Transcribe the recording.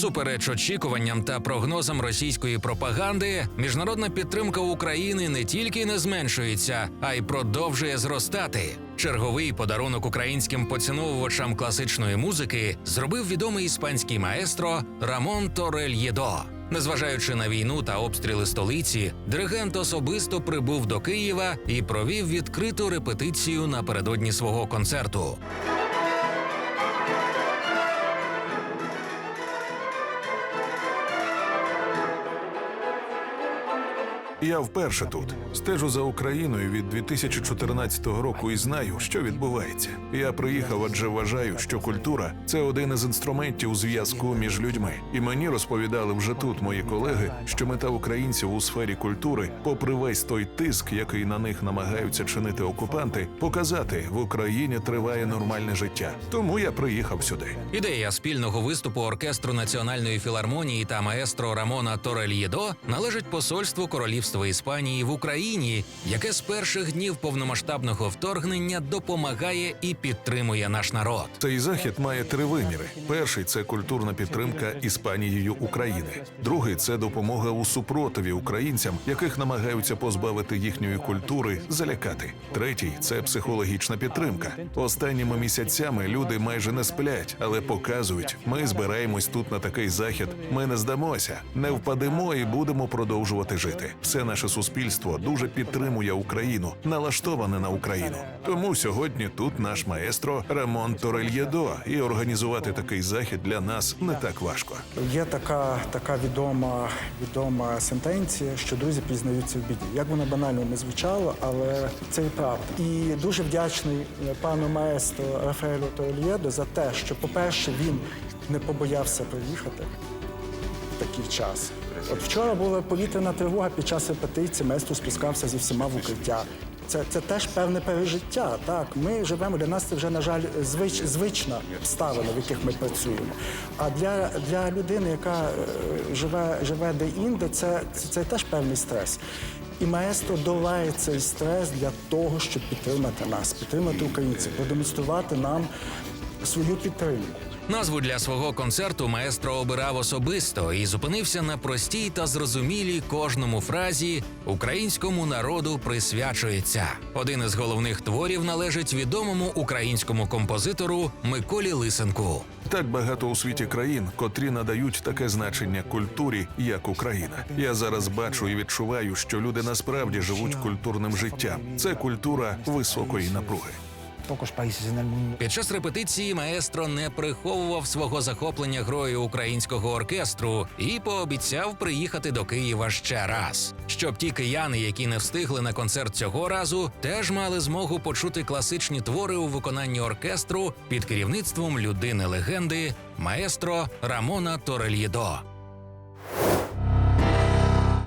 Всупереч очікуванням та прогнозам російської пропаганди, міжнародна підтримка України не тільки не зменшується, а й продовжує зростати. Черговий подарунок українським поціновувачам класичної музики зробив відомий іспанський маестро Рамон Торельєдо. Незважаючи на війну та обстріли столиці, диригент особисто прибув до Києва і провів відкриту репетицію напередодні свого концерту. Я вперше тут стежу за Україною від 2014 року і знаю, що відбувається. Я приїхав, адже вважаю, що культура це один із інструментів зв'язку між людьми. І мені розповідали вже тут мої колеги, що мета українців у сфері культури, попри весь той тиск, який на них намагаються чинити окупанти, показати в Україні триває нормальне життя. Тому я приїхав сюди. Ідея спільного виступу оркестру національної філармонії та маестро Рамона Торельєдо належить посольству Королівства Іспанії в Україні, яке з перших днів повномасштабного вторгнення допомагає і підтримує наш народ. Цей захід має три виміри: перший це культурна підтримка Іспанією України. Другий це допомога у супротиві українцям, яких намагаються позбавити їхньої культури, залякати. Третій це психологічна підтримка. Останніми місяцями люди майже не сплять, але показують: ми збираємось тут на такий захід. Ми не здамося, не впадемо і будемо продовжувати жити. Все наше суспільство дуже підтримує Україну, налаштоване на Україну. Тому сьогодні тут наш маестро Рамон Торельєдо, і організувати такий захід для нас не так важко. Є така, така відома, відома сентенція, що друзі пізнаються в біді. Як воно банально не звучало, але це і правда. І дуже вдячний е, пану маестро Рафаелю Торельєдо за те, що, по-перше, він не побоявся приїхати такий час. От вчора була повітряна тривога під час репетиції, маестро спускався зі всіма в укриття. Це, це теж певне пережиття. Так, ми живемо для нас це вже на жаль звич, звична обставина, в яких ми працюємо. А для, для людини, яка е, живе, живе де-інде, це, це, це теж певний стрес. І маестро долає цей стрес для того, щоб підтримати нас, підтримати українців, продемонструвати нам свою підтримку. Назву для свого концерту маестро обирав особисто і зупинився на простій та зрозумілій кожному фразі українському народу присвячується. Один із головних творів належить відомому українському композитору Миколі Лисенку. Так багато у світі країн, котрі надають таке значення культурі, як Україна. Я зараз бачу і відчуваю, що люди насправді живуть культурним життям. Це культура високої напруги. Pocos países en el mundo. Під час репетиції маестро не приховував свого захоплення грою українського оркестру і пообіцяв приїхати до Києва ще раз, щоб ті кияни, які не встигли на концерт цього разу, теж мали змогу почути класичні твори у виконанні оркестру під керівництвом людини легенди маестро Рамона Торельєдо.